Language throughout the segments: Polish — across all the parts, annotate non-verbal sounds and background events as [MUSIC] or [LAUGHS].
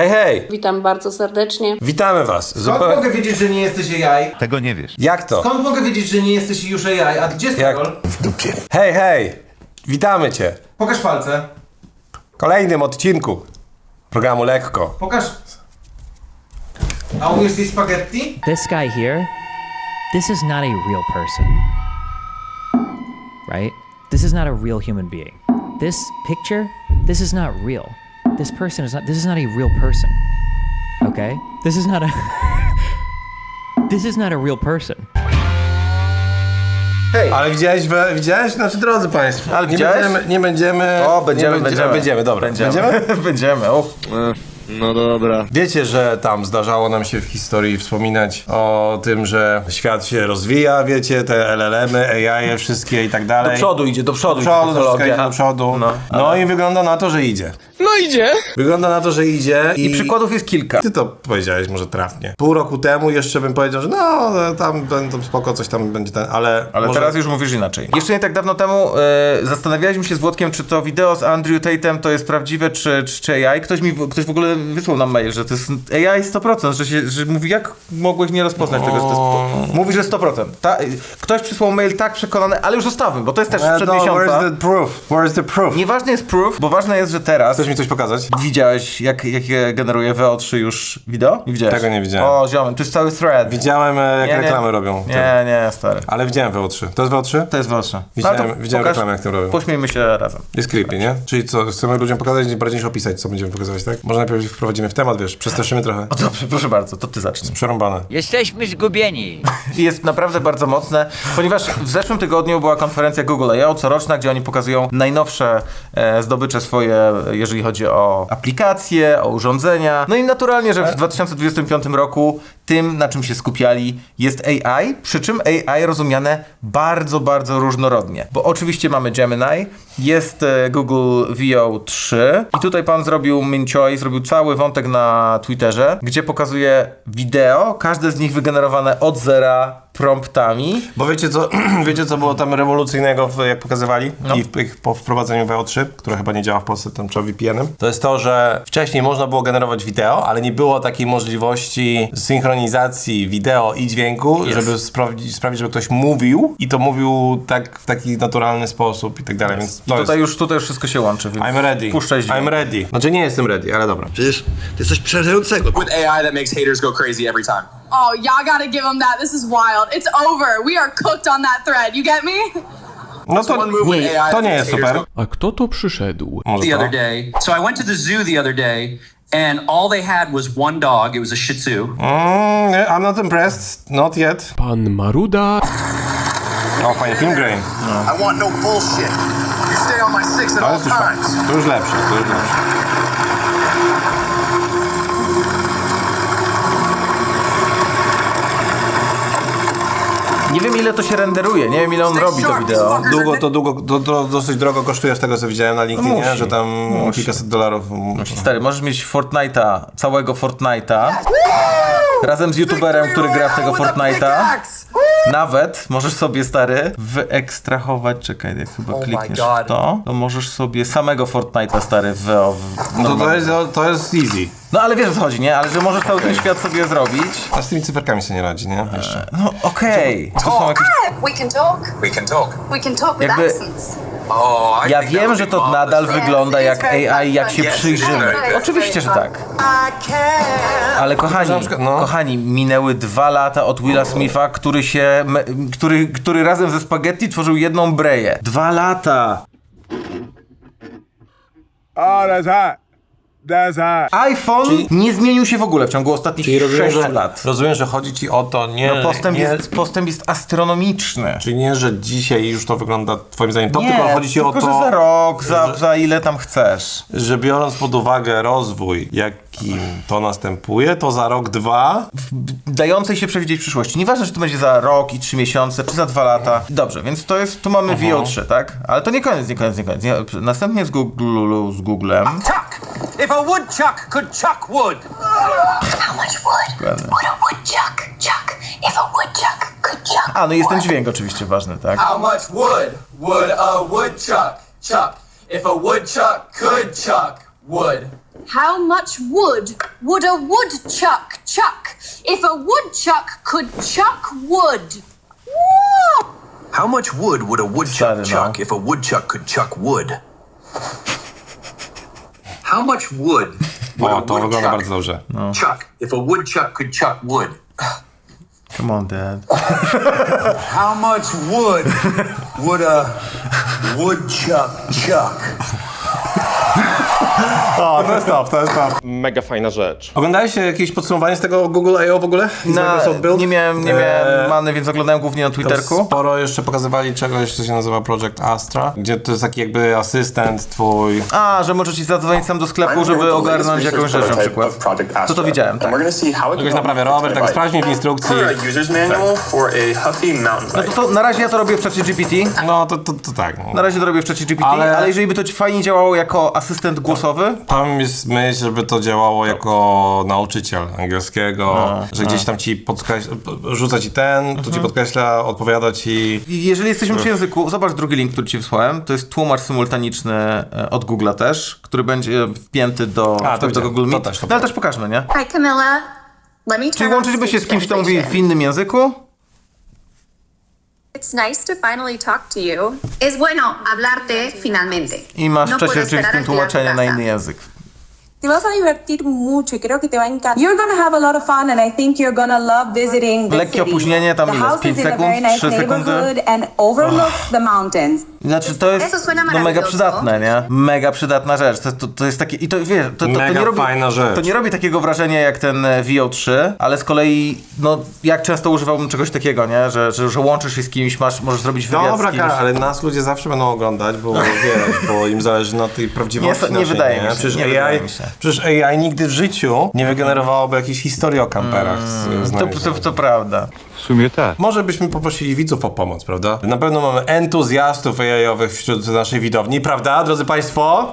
Hej, hej! Witam bardzo serdecznie. Witamy was. Skąd Zupełnie... mogę wiedzieć, że nie jesteś AI? Tego nie wiesz. Jak to? Skąd mogę wiedzieć, że nie jesteś już AI? A gdzie jest Jak? Karol? Hej, hej! Witamy cię Pokaż palce. w kolejnym odcinku programu Lekko. Pokaż. A umiesz zjeść spaghetti? this guy here, this is not a real person. Right? This is not a real human being. This picture, this is not real. This person is not, this is not a real person. Okay? This is not a. [LAUGHS] this is not a real person. Ale widziałeś, we, widziałeś? Znaczy, drodzy państwo, Ale nie widziałeś? będziemy, nie będziemy... O, będziemy, nie będziemy. Będziemy, dobra. Będziemy? będziemy. [LAUGHS] O. No dobra. Wiecie, że tam zdarzało nam się w historii wspominać o tym, że świat się rozwija, wiecie, te LLM-y, AI, wszystkie i tak dalej. Do przodu idzie, do przodu. Do przodu, idzie technologia. idzie do przodu. No, No, i wygląda na to, że idzie. No idzie. Wygląda na to, że idzie i... I przykładów jest kilka. Ty to powiedziałeś może trafnie. Pół roku temu jeszcze bym powiedział, że no, tam będą spoko, coś tam będzie ten, ale... Ale może... teraz już mówisz inaczej. Jeszcze nie tak dawno temu e, zastanawialiśmy się z Włodkiem, czy to wideo z Andrew Tatem to jest prawdziwe, czy, czy, czy AI. Ktoś mi, ktoś w ogóle wysłał nam mail, że to jest AI 100%, że, się, że mówi, jak mogłeś nie rozpoznać tego, że to jest... Mówi, że 100%. Ta, ktoś przysłał mail tak przekonany, ale już zostawmy, bo to jest też No, sprzed no, miesiąca. Where's the proof? Where's the proof? Nieważne jest proof, bo ważne jest, że teraz... Chcesz mi coś pokazać? Widziałeś, jak, jakie generuje VO3 już wideo? Nie widziałeś? Tego nie widziałem. O, ziomek, to jest cały thread. Widziałem, e, jak Nie, nie. reklamy robią. Nie, nie, stary. Ale widziałem VO3. To jest VO3? To jest ważne. Widziałem- to widziałem pokaż- reklamę, jak tym robią. Pośmiejmy się razem. Jest creepy, nie? Czyli co, chcemy ludziom pokazać, bardziej niż opisać, co będziemy pokazywać, tak? Może najpierw wprowadzimy w temat, wiesz, przestraszymy trochę. O, dobrze, proszę bardzo, to ty zacznij. Przerąbane. Jesteśmy zgubieni. I jest naprawdę bardzo mocne, ponieważ w zeszłym tygodniu była konferencja Google I.O. coroczna, gdzie oni pokazują najnowsze e, zdobycze swoje, jeżeli chodzi o aplikacje, o urządzenia. No i naturalnie, że w 2025 roku tym, na czym się skupiali, jest AI, przy czym AI rozumiane bardzo, bardzo różnorodnie. Bo oczywiście mamy Gemini, jest e, Google VO3 i tutaj pan zrobił Min Choi, zrobił cały wątek na Twitterze, gdzie pokazuje wideo, każde z nich wygenerowane od zera promptami. Bo wiecie co, [CLEARS THROAT] wiecie co było tam rewolucyjnego, w, jak pokazywali? I w, ich, po wprowadzeniu VO3, które chyba nie działa w Polsce, tam trzeba VPN-em. To jest to, że wcześniej można było generować wideo, ale nie było takiej możliwości synchronizacji wideo i dźwięku, żeby sprawdzić, sprawić, żeby ktoś mówił i to mówił tak w taki naturalny sposób i tak dalej, więc to Tutaj jest... już, tutaj już wszystko się łączy, więc I'm ready. puszczaj dźwięk. I'm ready. Znaczy nie jestem ready, ale dobra. Przecież to jest coś przerażającego. with AI that makes haters go crazy every time. Oh, y'all gotta give them that. This is wild. It's over. We are cooked on that thread. You get me? No to, one move nie, to nie jest super. A kto to przyszedł? Może The to? other day, so I went to the zoo the other day, and all they had was one dog. It was a Shih Tzu. Mm, nie, I'm not impressed. Not yet. Pan Maruda? O, fajny film, Grey. I want no bullshit. You stay on my six at all jest już fa- times. To już lepsze, to już lepsze. Nie wiem ile to się renderuje, nie wiem ile on robi to wideo. Długo, to długo, to, to dosyć drogo kosztuje z tego, co widziałem na LinkedInie, musi. że tam kilkaset dolarów. Stary, możesz mieć Fortnite'a, całego Fortnite'a, razem z youtuberem, który gra w tego Fortnite'a. Nawet możesz sobie, stary, wyekstrahować, czekaj, jak chyba klikniesz w to, to możesz sobie samego Fortnite'a, stary, w, w No to, to, normalnie. jest, to jest easy. No ale wiesz o co chodzi, nie? Ale że możesz cały ten świat sobie zrobić. A z tymi cyferkami się nie radzi, nie? Jeszcze. No okej. To są jakieś... We can talk. We can talk. We can talk with Jakby- accents. Oh, Ja wiem, że to nadal wygląda jak AI, jak się przyjrzymy. Oczywiście, że tak. Ale kochani, no. kochani, minęły dwa lata od Willa Smitha, który się, który, który razem ze Spaghetti tworzył jedną breję. Dwa lata! iPhone nie zmienił się w ogóle w ciągu ostatnich Czyli rozumiem, 6 że, lat. rozumiem, że chodzi ci o to, nie, No postęp, nie, jest, postęp jest astronomiczny. czyli nie, że dzisiaj już to wygląda twoim zdaniem top, Nie, tylko chodzi ci o tylko, to, że za rok, za, za ile tam chcesz. że biorąc pod uwagę rozwój, jakim to następuje, to za rok, dwa dającej się przewidzieć przyszłości. Nieważne, czy to będzie za rok i trzy miesiące, czy za dwa lata. Dobrze, więc to jest, tu mamy VO3, tak? Ale to nie koniec, nie koniec, nie koniec. Nie, następnie z, Google, z Googlem. Chuck! If a woodchuck could chuck wood, How much wood would a woodchuck chuck if a woodchuck could chuck? A, no i jest ten dźwięk oczywiście ważny, tak? how much wood would a woodchuck chuck if a woodchuck could chuck wood? How much wood would a woodchuck chuck if a woodchuck could chuck wood? Whoa! How much wood would a woodchuck Stary, no. chuck if a woodchuck could chuck wood? How much wood would a O, to wygląda woodchuck bardzo dobrze. chuck if a woodchuck could chuck wood? Come on, dad. [LAUGHS] How much wood would a woodchuck chuck? Jest top, to jest top. Mega fajna rzecz. Oglądaliście jakieś podsumowanie z tego Google I.O. w ogóle? Z Na, Microsoft Build? nie miałem, nie Eee, miałem many, więc oglądałem głównie na Twitterku. Sporo jeszcze pokazywali czegoś, co się nazywa Project Astra, gdzie to jest taki jakby asystent twój. A, że możesz ci zadzwonić sam do sklepu, żeby ogarnąć jakąś rzecz na przykład. To to widziałem, tak. Czegoś naprawia rower, tak sprawdź mi w instrukcji. No to, to na razie ja to robię w czacie GPT. No to, to, to tak. Na razie to robię w czacie GPT, Ale- ale... jeżeli by to ci fajnie działało jako asystent głosowy, Tam jest myśl, żeby to działało jako nauczyciel angielskiego, że gdzieś tam ci podkreśla, rzuca ci ten, to ci podkreśla, odpowiada ci. I jeżeli jesteśmy przy języku, zobacz drugi link, który ci wysłałem. To jest tłumacz symultaniczny e, od Google'a też, który będzie wpięty do, A, to do. Google To Meet. też, to no ale też pokażmy, nie? Hi, Camilla. Let me Czyli łączyliby się z kimś, kto mówi w innym języku? It's nice to finally talk to you. Es bueno hablarte finalmente. I masz No w czasie a a tu tłumaczenie na inny język. Te vas a divertir mucho y creo que te va a encantar. You're gonna have a lot of fun and I think you're gonna love visiting the Lekkie city. opóźnienie, tam the ile? House pięć is in a sekund? very nice Trzy sekundy? neighborhood and overlooks the mountains. Znaczy to jest suena no, mega maravilloso. przydatne, nie? Mega przydatna rzecz. To, to, to jest takie, i to wiesz, to, to, to, Mega nie robi, fajna rzecz. to nie robi takiego wrażenia jak ten e, VO3, ale z kolei, no jak często używałbym czegoś takiego, nie? Że, że, że łączysz się z kimś, masz, możesz zrobić wywiad Dobra, z kimś. Karol, ale nas ludzie zawsze będą oglądać, bo [LAUGHS] wiesz, bo im zależy na tej prawdziwości Nie, nie naszej, wydaje mi się, Przecież nie AI, wydaje mi się. Przecież AI nigdy w życiu nie wygenerowałoby jakiejś historii o kamperach z, z To, to, to prawda. W sumie tak. Może byśmy poprosili widzów o pomoc, prawda? Na pewno mamy entuzjastów AI-owych wśród naszej widowni, prawda, drodzy Państwo?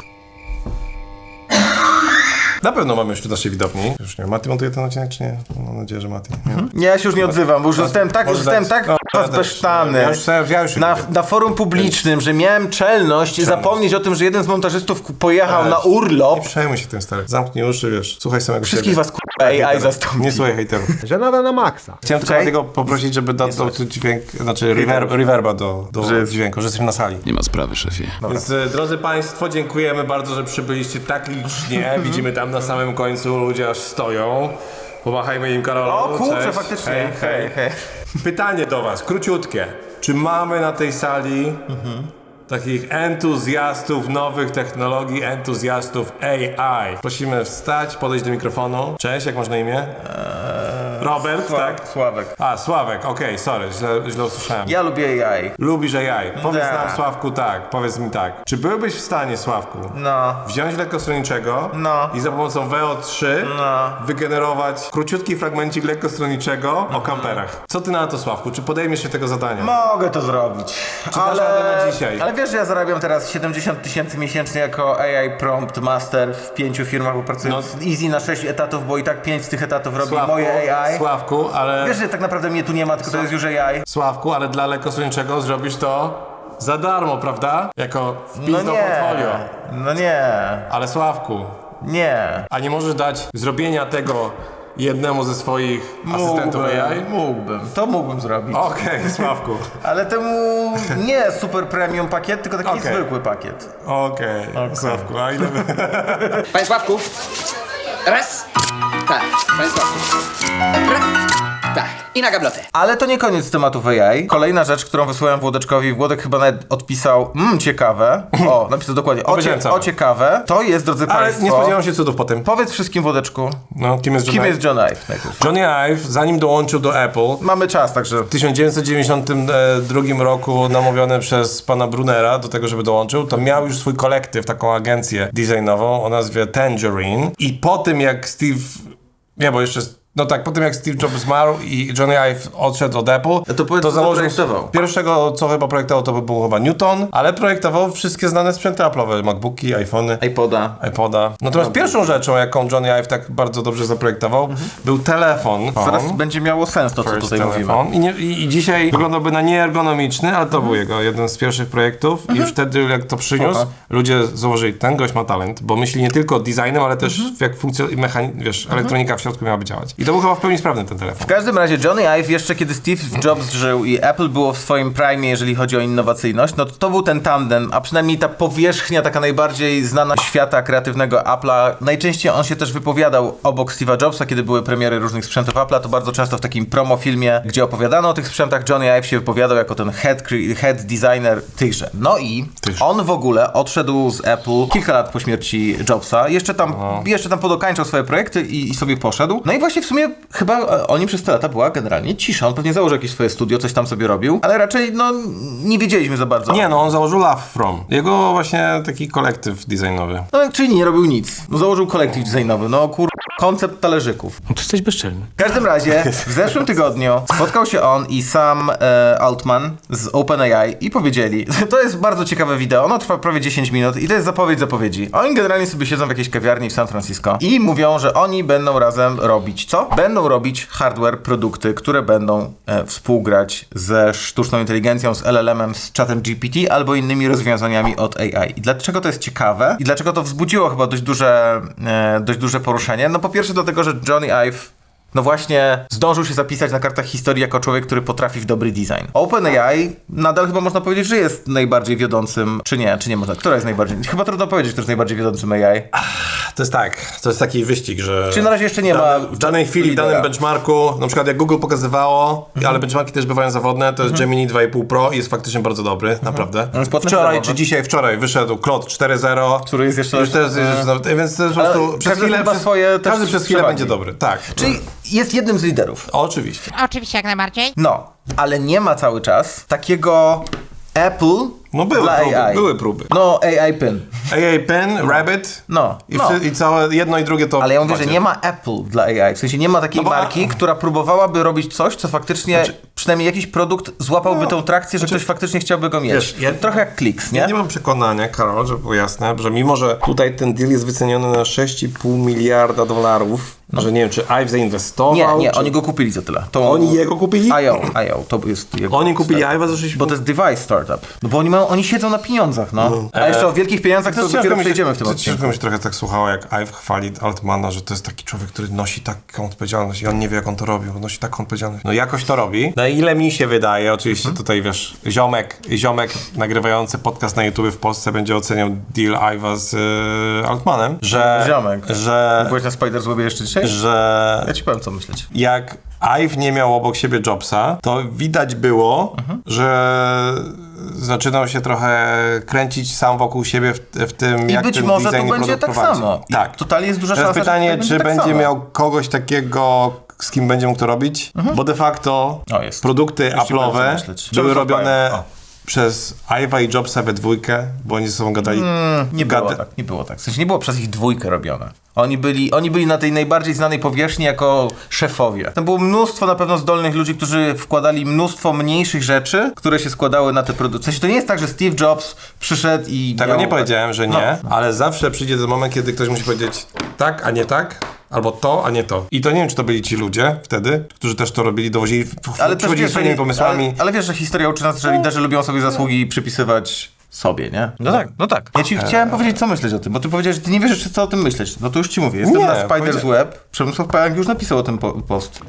Na pewno mamy wśród naszej widowni. Już nie wiem, Mati montuje ten odcinek, czy nie? Mam nadzieję, że Mati. Nie? Nie, ja się już nie odzywam, bo już zostałem tak, Może zostałem tak No, ja bezpesztany. też. Ja już- ja już na, na forum publicznym, że miałem czelność zapomnieć o tym, że jeden z montażystów pojechał na urlop. Nie przejmuj się tym, stary. Zamknij uszy, wiesz. Słuchaj samego Wszystkich siebie. was AI zastąpi. Nie słuchaj hejterów. [LAUGHS] Żenada na maksa. Chciałem tylko poprosić, żeby dodał tu dźwięk, znaczy reverb, reverba do, do Że- dźwięku, że jesteśmy na sali. Nie ma sprawy, szefie. Więc e, drodzy Państwo, dziękujemy bardzo, że przybyliście tak licznie. [LAUGHS] Widzimy tam na samym końcu ludzie aż stoją. Pomachajmy im Karol. O kurczę, Cześć. faktycznie. Hej, hej. hej. Pytanie do Was, króciutkie. Czy mamy na tej sali takich entuzjastów nowych technologii, entuzjastów AI? Prosimy wstać, podejść do mikrofonu. Cześć, jak masz na imię? Robert, tak? Sławek. A, Sławek, okej, sorry, źle, źle usłyszałem. Ja lubię AI. Lubisz AI. Powiedz Tak. nam, Sławku, tak. Powiedz mi tak. Czy byłbyś w stanie, Sławku, No. wziąć lekkostronniczego No. i za pomocą VO3 No. wygenerować króciutki fragmencik lekkostronniczego o kamperach? Co ty na to, Sławku? Czy podejmiesz się tego zadania? Mogę to zrobić. dasz radę na dzisiaj? ale wiesz, że ja zarabiam teraz 70 tysięcy miesięcznie jako AI Prompt Master w pięciu firmach, bo pracuję No. z Easy na 6 etatów, bo i tak 5 z tych etatów robi Sławku, moje AI. Sławku, ale... Wiesz, że tak naprawdę mnie tu nie ma, tylko to jest już AI. Sławku, ale dla lekkostronniczego zrobisz to za darmo, prawda? Jako wpis No do nie. portfolio. No nie. Ale Sławku, Nie. a nie możesz dać zrobienia tego jednemu ze swoich asystentów AI? Mógłbym. To mógłbym zrobić. Okej, [LAUGHS] Sławku. Ale temu nie super premium pakiet, tylko taki Okej. zwykły pakiet. Okej, Sławku, a ile... Panie Sławku. Raz. Tak, Sławku. Raz. Tak. I na gablotę. Ale to nie koniec tematów AI. Kolejna rzecz, którą wysłałem Włodeczkowi, Włodek chyba nawet odpisał, mmm, ciekawe. O, [LAUGHS] napisał dokładnie, o, Obejrzałem cie, całe. o ciekawe. To jest, drodzy Ale Państwo... nie spodziewałem się cudów po tym. Powiedz wszystkim, Włodeczku, No, kim jest John kim Ive? jest John Ive najpierw. Johnny Ive, zanim dołączył do Apple, Mamy czas, także... w 1992 roku namówiony przez pana Brunera do tego, żeby dołączył, to miał już swój kolektyw, taką agencję designową o nazwie Tangerine. I po tym, jak Steve... Nie, bo jeszcze No tak, po tym jak Steve Jobs zmarł i Johnny Ive odszedł od Apple, to powiedz, co zaprojektował. Pierwszego, co chyba projektował, to by był chyba Newton, ale projektował wszystkie znane sprzęty Apple'owe, MacBooki, iPhony, iPoda. iPoda. Natomiast pierwszą rzeczą, jaką Johnny Ive tak bardzo dobrze zaprojektował, był telefon. Zaraz będzie miało sens to, co First tutaj mówimy. telefon. I, nie, i, I dzisiaj wyglądałby na nieergonomiczny, ale to był jego jeden z pierwszych projektów. I już wtedy, jak to przyniósł, ludzie założyli, ten gość ma talent, bo myśli nie tylko designem, ale też jak funkcja, mechani- wiesz, elektronika w środku miałaby działać. I to był chyba w pełni sprawny ten telefon. W każdym razie Johnny Ive jeszcze kiedy Steve Jobs żył i Apple było w swoim prime, jeżeli chodzi o innowacyjność, no to, to był ten tandem, a przynajmniej ta powierzchnia taka najbardziej znana świata kreatywnego Apple'a. Najczęściej on się też wypowiadał obok Steve'a Jobsa, kiedy były premiery różnych sprzętów Apple'a, to bardzo często w takim promofilmie, gdzie opowiadano o tych sprzętach, Johnny Ive się wypowiadał jako ten head, head designer tychże. No i on w ogóle odszedł z Apple kilka lat po śmierci Jobsa, jeszcze tam, jeszcze tam podokańczał swoje projekty i, i sobie poszedł. No i właśnie w sumie chyba e, o nim przez te lata była generalnie cisza. On pewnie założył jakieś swoje studio, coś tam sobie robił, ale raczej no nie wiedzieliśmy za bardzo. Nie, no on założył Love From. Jego właśnie taki kolektyw designowy. No czyli nie robił nic. No, założył kolektyw designowy, no kur... koncept talerzyków. No to jesteś bezczelny. W każdym razie, w zeszłym tygodniu spotkał się on i Sam e, Altman z OpenAI i powiedzieli, [LAUGHS] to jest bardzo ciekawe wideo, ono trwa prawie 10 minut i to jest zapowiedź zapowiedzi. Oni generalnie sobie siedzą w jakiejś kawiarni w San Francisco i mówią, że oni będą razem robić co? Będą robić hardware, produkty, które będą e, współgrać ze sztuczną inteligencją, z LLM-em, z chatem GPT albo innymi rozwiązaniami od AI. I dlaczego to jest ciekawe? I dlaczego to wzbudziło chyba dość duże, e, dość duże poruszenie? No po pierwsze dlatego, że Johnny Ive no właśnie zdążył się zapisać na kartach historii jako człowiek, który potrafi w dobry design. OpenAI nadal chyba można powiedzieć, że jest najbardziej wiodącym, czy nie, czy nie można. Która jest najbardziej? Chyba trudno powiedzieć, kto jest najbardziej wiodącym AI. To jest tak, to jest taki wyścig, że... Czyli na razie jeszcze nie w ma danym- W danej chwili, w danym lidera. benchmarku, na przykład jak Google pokazywało, Mhm. ale benchmarki też bywają zawodne, to jest Gemini 2,5 Pro i jest faktycznie bardzo dobry, naprawdę. On jest potem Wczoraj czy dzisiaj, wczoraj wyszedł Claude 4.0, Który jest jeszcze Już też, lepszy. jest, nawet- więc to jest po prostu przez każdy chwilę, chyba przez, swoje też każdy przez chwilę będzie dobry, tak. Czyli jest jednym z liderów. Oczywiście. Oczywiście, jak najbardziej. No, ale nie ma cały czas takiego Apple No były dla próby, AI. były próby. No, AI Pin. AI Pen, Rabbit No, i, no. i całe jedno i drugie to Ale ja mówię, że macie. nie ma Apple dla AI. W sensie nie ma takiej No marki, która próbowałaby robić coś, co faktycznie, przynajmniej jakiś produkt złapałby No, tą trakcję, że ktoś faktycznie chciałby go mieć. Wiesz, ja- Trochę jak Kliks, nie? Ja nie mam przekonania, Karol, żeby było jasne, że mimo, że tutaj ten deal jest wyceniony na 6,5 miliarda dolarów, że nie wiem, czy Ive zainwestował, Nie, nie, czy... oni go kupili za tyle. To Oni jego kupili? IO, IO, to jest jego Oni kupili. Ive'a za 6,5 Bo to jest device startup. No bo oni mają, oni siedzą na pieniądzach, no. A jeszcze o wielkich pieniądzach to, dopiero mi się- przejdziemy w tym to odcinku. Ciężko mi się trochę tak słuchało, jak Ive chwali Altmana, że to jest taki człowiek, który nosi taką odpowiedzialność i on nie wie, jak on to robi, bo nosi taką odpowiedzialność. No jakoś to robi. Na ile mi się wydaje, oczywiście Mhm. tutaj wiesz, ziomek, ziomek nagrywający podcast na YouTube w Polsce będzie oceniał deal Ive'a z y, Altmanem, że... Ziomek. Że... Byłeś na Spider Webie jeszcze dzisiaj? Że... Ja ci powiem, co myśleć. jak Ive nie miał obok siebie Jobsa, to widać było, Mhm. że zaczynał się trochę kręcić sam wokół siebie w, w tym, I jak być ten może design to będzie tak prowadzi. samo. Tak. totalnie jest duża Teraz szansa, pytanie, tutaj czy będzie tak będzie samo. miał kogoś takiego, z kim będzie mógł to robić? Bo de facto O, produkty Apple'owe były robione. Przez Ive'a i Jobsa we dwójkę, bo oni ze sobą gadali. Mm, Nie było gada- tak, nie było tak. W sensie nie było przez ich dwójkę robione. Oni byli, oni byli na tej najbardziej znanej powierzchni jako szefowie. Tam było mnóstwo na pewno zdolnych ludzi, którzy wkładali mnóstwo mniejszych rzeczy, które się składały na te produkty. W sensie to nie jest tak, że Steve Jobs przyszedł i Tego miał... nie powiedziałem, że nie, No. ale zawsze przyjdzie ten moment, kiedy ktoś musi powiedzieć tak, a nie tak, albo to, a nie to. I to nie wiem, czy to byli ci ludzie wtedy, którzy też to robili, dowozili, Ale też przychodzili ale, pomysłami. ale, ale wiesz, że historia uczy nas, że liderzy lubią sobie zasługi przypisywać sobie, nie? No tak, no tak. Ja ci chciałem powiedzieć, co myśleć o tym, bo ty powiedziałeś, że ty nie wiesz jeszcze, co o tym myśleć. No to już ci mówię. Jestem Nie, na Spider's powiedzia- Web. Przemysław Pająk już napisał o tym po post.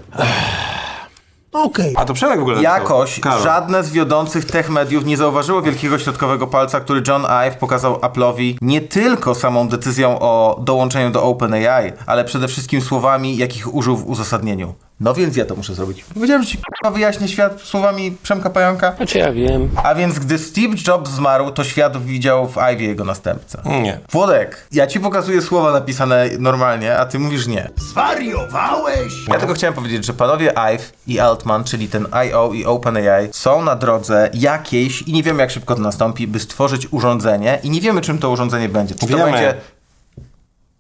A to Przemek w ogóle. Jakoś Karol. żadne z wiodących tech mediów nie zauważyło wielkiego środkowego palca, który John Ive pokazał Apple'owi nie tylko samą decyzją o dołączeniu do OpenAI, ale przede wszystkim słowami, jakich użył w uzasadnieniu. No więc ja to muszę zrobić. Powiedziałem, że ci k***a wyjaśnię świat słowami Przemka Pająka. Znaczy ja wiem. A więc gdy Steve Jobs zmarł, to świat widział w Ive jego następcę. Nie. Włodek, ja ci pokazuję słowa napisane normalnie, a ty mówisz nie. Zwariowałeś? Ja tylko chciałem powiedzieć, że panowie Ive i Altman, czyli ten IO i OpenAI, są na drodze jakiejś i nie wiemy jak szybko to nastąpi, by stworzyć urządzenie i nie wiemy czym to urządzenie będzie. Czy to Wiemy. będzie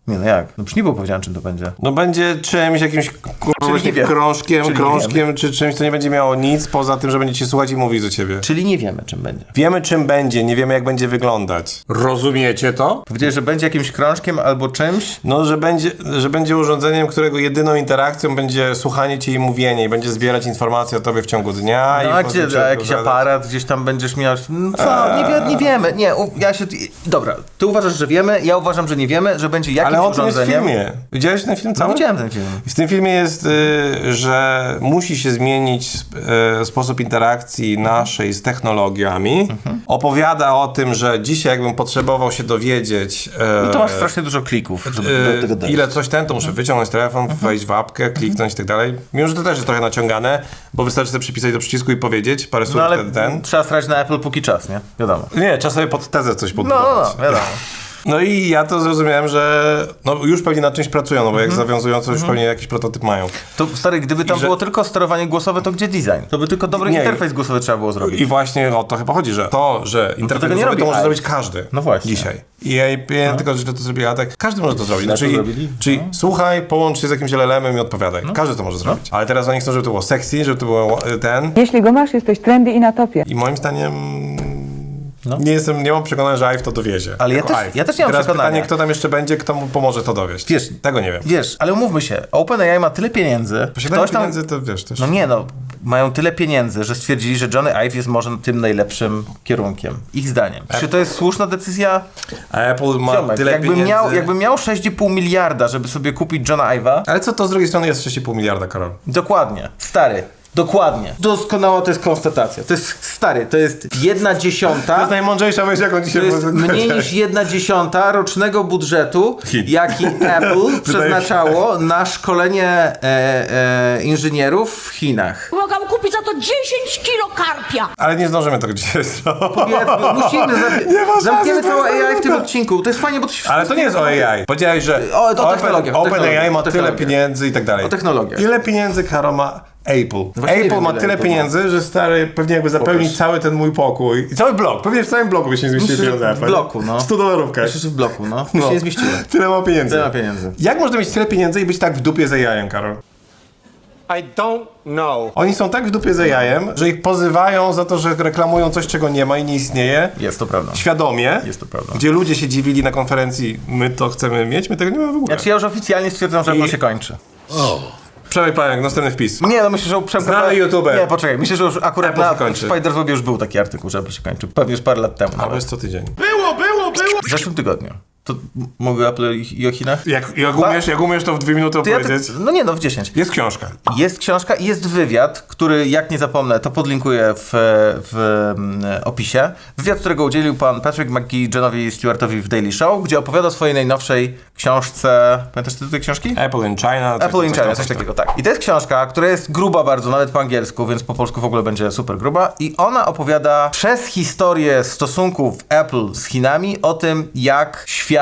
Nie no jak? No przy nie było powiedziane czym to będzie. No będzie czymś, jakimś kurwa, nie krążkiem, Czyli nie krążkiem, czy czymś, co nie będzie miało nic, poza tym, że będziecie słuchać i mówić do ciebie. Czyli nie wiemy czym będzie. Wiemy czym będzie, nie wiemy jak będzie wyglądać. Rozumiecie to? Powiedziałeś, że będzie jakimś krążkiem albo czymś. No, że będzie, że będzie urządzeniem, którego jedyną interakcją będzie słuchanie cię i mówienie i będzie zbierać informacje o tobie w ciągu dnia. No, i a gdzie, cię a jakiś aparat, gdzieś tam będziesz miał... No co, nie, wie, nie wiemy. Nie, u- ja się... Dobra, ty uważasz, że wiemy, ja uważam, że nie wiemy, że będzie jakimś Ale on tym jest w filmie. Widziałeś ten film No cały? widziałem ten film. I w tym filmie jest, y, że musi się zmienić y, sposób interakcji naszej z technologiami. Mhm. Opowiada o tym, że dzisiaj jakbym potrzebował się dowiedzieć... y, No to masz strasznie dużo klików, żeby do tego y, dojść. ile coś ten, to muszę wyciągnąć telefon, Mhm. wejść w apkę, kliknąć i tak dalej. Mimo, że to też jest trochę naciągane, bo wystarczy sobie przypisać do przycisku i powiedzieć parę słów No ale wtedy ten. trzeba strać na Apple póki czas, nie? Wiadomo. Nie, trzeba sobie pod tezę coś No, podbudować. no, no, wiadomo. No i ja to zrozumiałem, że no już pewnie nad czymś pracują, no bo Mhm. jak zawiązująco już pewnie jakiś prototyp mają. To stary, gdyby tam I że- było tylko sterowanie głosowe, to gdzie design? To by tylko dobry Nie. interfejs głosowy trzeba było zrobić. I właśnie o to chyba chodzi, że to, że interfejs tego nie robi to może AI. zrobić każdy. No właśnie. Dzisiaj. I ja ja tylko, że to zrobiła tak. Każdy może to zrobić. Źle No, to czyli zrobili? czyli słuchaj, połącz się z jakimś LLM-em i odpowiadaj. Każdy to może zrobić. Ale teraz oni chcą, żeby to było sexy, żeby to było y, ten. Jeśli go masz, jesteś trendy i na topie. I moim zdaniem nie jestem, nie mam przekonania, że IVE to dowiezie. No. Ale ja też- ja też nie mam Teraz przekonania. pytanie, kto tam jeszcze będzie, kto mu pomoże to dowieść. Wiesz- Tego nie wiem. Wiesz, ale umówmy się, OpenAI ma tyle pieniędzy. Posiadanie ktoś tam- pieniędzy to wiesz też. No nie no, mają tyle pieniędzy, że stwierdzili, że Johnny Ive jest może tym najlepszym kierunkiem. Ich zdaniem. Czy to jest słuszna decyzja? A Apple ma Ziomek, tyle jakbym pieniędzy. miał, jakbym miał 6,5 miliarda, żeby sobie kupić Johna Ive'a, Ale co to z drugiej strony jest 6,5 miliarda, Karol? dokładnie, stary, dokładnie. Doskonała to jest konstatacja. To jest, stary, to jest jedna dziesiąta... To jest najmądrzejsza myśl, jaką dzisiaj To jest mniej niż jedna dziesiąta rocznego budżetu, jaki Apple [LAUGHS] przeznaczało na szkolenie e, e, inżynierów w Chinach. Mogłam kupić za to 10 kilo karpia. Ale nie zdążymy tego dzisiaj zrobić. Powiedzmy, musimy, [LAUGHS] Nie ma zamk- zamkniemy to jest AI w tym odcinku. To jest fajnie, bo to się Ale to nie jest o AI. Powiedziałeś, że O, to o Open- technologiach, o OpenAI technologiach, ma o tyle technologiach. pieniędzy i tak dalej. O technologiach. Ile pieniędzy, Karo, ma Apple? właśnie nie Apple ma tyle Apple ma. pieniędzy, że stary pewnie jakby zapełnić cały ten mój pokój i cały blok. Pewnie w całym bloku by się nie zmieściły pieniądze w bloku, no. 100 dolarówkę. Myślę, że w bloku, no. no. się nie zmieściło. Tyle ma pieniędzy. Tyle ma pieniędzy. Jak można mieć tyle pieniędzy i być tak w dupie z AI-em, Karol? I don't know. Oni są tak w dupie z AI-em, że ich pozywają za to, że reklamują coś, czego nie ma i nie istnieje. Jest to prawda. Świadomie. Jest to prawda. Gdzie ludzie się dziwili na konferencji, my to chcemy mieć, my tego nie mamy w ogóle. Znaczy ja już oficjalnie stwierdzam, że I- Apple się kończy. Przemek Pająk, następny wpis. Nie, no myślę, że u Przemka... Znany youtuber. Nie, poczekaj, myślę, że już akurat Apple na się kończy. Spider już był taki artykuł, że Apple się kończy. Pewnie już parę lat temu. Albo nawet. jest co tydzień. W zeszłym tygodniu. To mogę Apple i, Chinach? Jak, jak, umiesz, jak umiesz to w dwie minuty ja opowiedzieć. tak, no nie, no w 10. Jest książka. Jest książka i jest wywiad, który jak nie zapomnę, to podlinkuję w, w mm, opisie. Wywiad, którego udzielił pan Patrick McGee Johnowi Stewartowi w Daily Show, gdzie opowiada o swojej najnowszej książce. Pamiętasz tytuł tej książki? Apple in China. Apple in China, coś takiego, tak. I to jest książka, która jest gruba bardzo, nawet po angielsku, więc po polsku w ogóle będzie super gruba. I ona opowiada przez historię stosunków Apple z Chinami o tym, jak świat,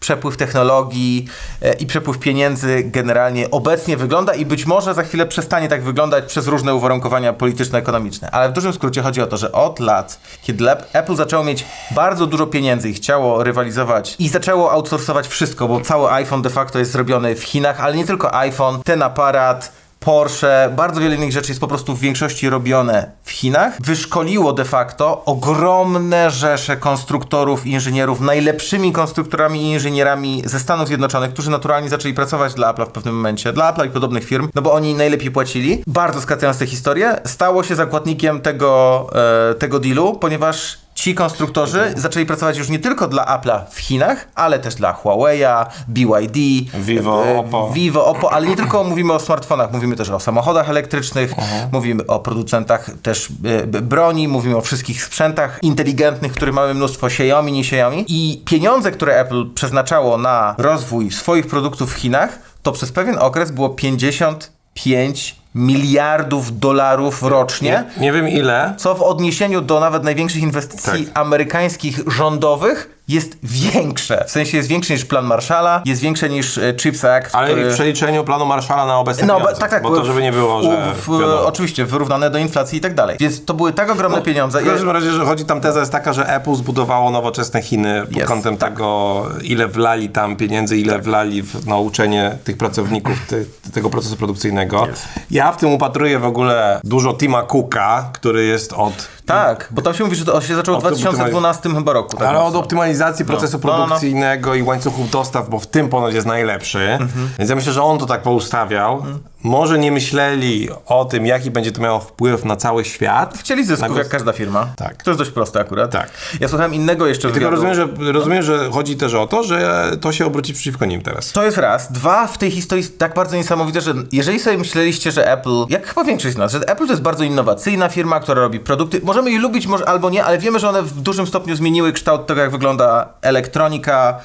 przepływ technologii e, i przepływ pieniędzy generalnie obecnie wygląda i być może za chwilę przestanie tak wyglądać przez różne uwarunkowania polityczno-ekonomiczne. Ale w dużym skrócie chodzi o to, że od lat, kiedy Apple zaczęło mieć bardzo dużo pieniędzy i chciało rywalizować i zaczęło outsourcować wszystko, bo cały iPhone de facto jest zrobiony w Chinach, ale nie tylko iPhone, ten aparat, Porsche, bardzo wiele innych rzeczy jest po prostu w większości robione w Chinach. Wyszkoliło de facto ogromne rzesze konstruktorów, inżynierów, najlepszymi konstruktorami i inżynierami ze Stanów Zjednoczonych, którzy naturalnie zaczęli pracować dla Apple'a w pewnym momencie, dla Apple'a i podobnych firm, no bo oni najlepiej płacili. Bardzo skracając tę historię, stało się zakładnikiem tego, e, tego dealu, ponieważ Ci konstruktorzy zaczęli pracować już nie tylko dla Apple'a w Chinach, ale też dla Huawei'a, BYD, Vivo, e, Oppo. Vivo, Oppo, ale nie tylko mówimy o smartfonach, mówimy też o samochodach elektrycznych, mówimy o producentach też e, broni, mówimy o wszystkich sprzętach inteligentnych, których mamy mnóstwo, Xiaomi, nie Xiaomi. I pieniądze, które Apple przeznaczało na rozwój swoich produktów w Chinach, to przez pewien okres było 55 miliardów dolarów rocznie. Nie wiem ile. Co w odniesieniu do nawet największych inwestycji Tak. amerykańskich rządowych jest większe. W sensie jest większe niż plan Marshalla, jest większe niż e, CHIPS Act. Ale który- w przeliczeniu planu Marszala na obecne no, pieniądze. tak, tak. Bo to, żeby nie było, że w. Oczywiście, wyrównane do inflacji i tak dalej. Więc to były tak ogromne pieniądze. W każdym razie, że chodzi tam teza jest taka, że Apple zbudowało nowoczesne Chiny pod Jest, kątem tak. tego, ile wlali tam pieniędzy, ile wlali w nauczenie tych pracowników ty, tego procesu produkcyjnego. Ja w tym upatruję w ogóle dużo Tima Cooka, który jest od Tak, bo tam się mówi, że to się zaczęło w Od optymaliz- 2012 chyba roku. Tak Ale od optymalizacji procesu No, no, no. produkcyjnego i łańcuchów dostaw, bo w tym ponoć jest najlepszy. Więc ja myślę, że on to tak poustawiał. Może nie myśleli o tym, jaki będzie to miało wpływ na cały świat. Chcieli zysków, jak każda firma. Tak. To jest dość proste akurat. Tak. Ja słuchałem innego jeszcze Tylko wywiadu. rozumiem że, rozumiem, że chodzi też o to, że to się obróci przeciwko nim teraz. To jest raz. Dwa, w tej historii tak bardzo niesamowite, że jeżeli sobie myśleliście, że Apple, jak chyba większość z nas, że Apple to jest bardzo innowacyjna firma, która robi produkty, możemy jej lubić może, albo nie, ale wiemy, że one w dużym stopniu zmieniły kształt tego, jak wygląda elektronika,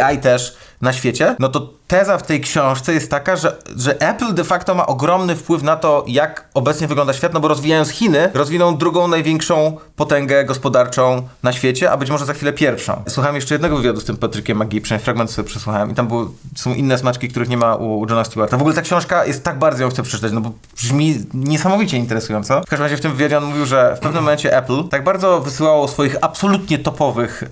AI też na świecie, no to teza w tej książce jest taka, że, że Apple de facto ma ogromny wpływ na to, jak obecnie wygląda świat, no bo rozwijając Chiny, rozwiną drugą największą potęgę gospodarczą na świecie, a być może za chwilę pierwszą. Słuchałem jeszcze jednego wywiadu z tym Patrykiem McGee, przynajmniej fragment sobie przesłuchałem i tam były, są inne smaczki, których nie ma u Johna Stewarta. W ogóle ta książka jest tak bardzo ją chcę przeczytać, no bo brzmi niesamowicie interesująco. W każdym razie w tym wywiadzie on mówił, że w pewnym momencie Apple tak bardzo wysyłało swoich absolutnie topowych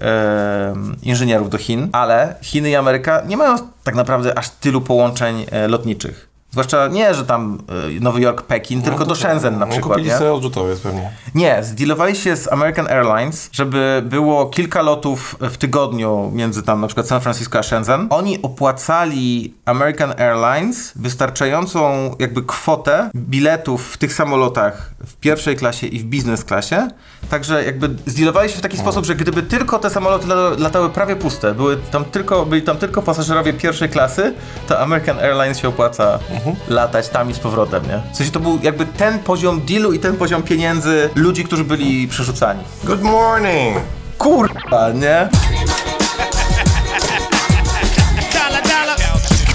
inżynierów do Chin, ale Chiny i Ameryka nie mają tak naprawdę aż tylu połączeń e, lotniczych. Zwłaszcza nie, że tam e, Nowy Jork, Pekin, tylko do Shenzhen na przykład. Kupili Nie? sobie odrzutowiec pewnie. Nie, zdealowali się z American Airlines, żeby było kilka lotów w tygodniu między tam na przykład San Francisco a Shenzhen. Oni opłacali American Airlines wystarczającą jakby kwotę biletów w tych samolotach w pierwszej klasie i w business klasie. Także jakby zdealowali się w taki sposób, że gdyby tylko te samoloty la- latały prawie puste, były tam tylko, byli tam tylko pasażerowie pierwszej klasy, to American Airlines się opłaca latać tam i z powrotem, nie? W sensie to był jakby ten poziom dealu i ten poziom pieniędzy ludzi, którzy byli przerzucani. Good morning! Kurwa, nie?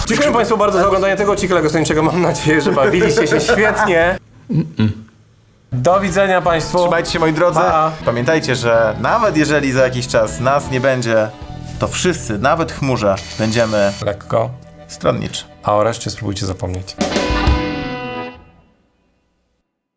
Dziękuję Państwu bardzo za oglądanie tego odcinka legostończego. Mam nadzieję, że bawiliście się świetnie. Do widzenia Państwu. Trzymajcie się moi drodzy. Pa. Pamiętajcie, że nawet jeżeli za jakiś czas nas nie będzie, to wszyscy, nawet chmurze, będziemy Lekko. Stronniczy. A o reszcie spróbujcie zapomnieć.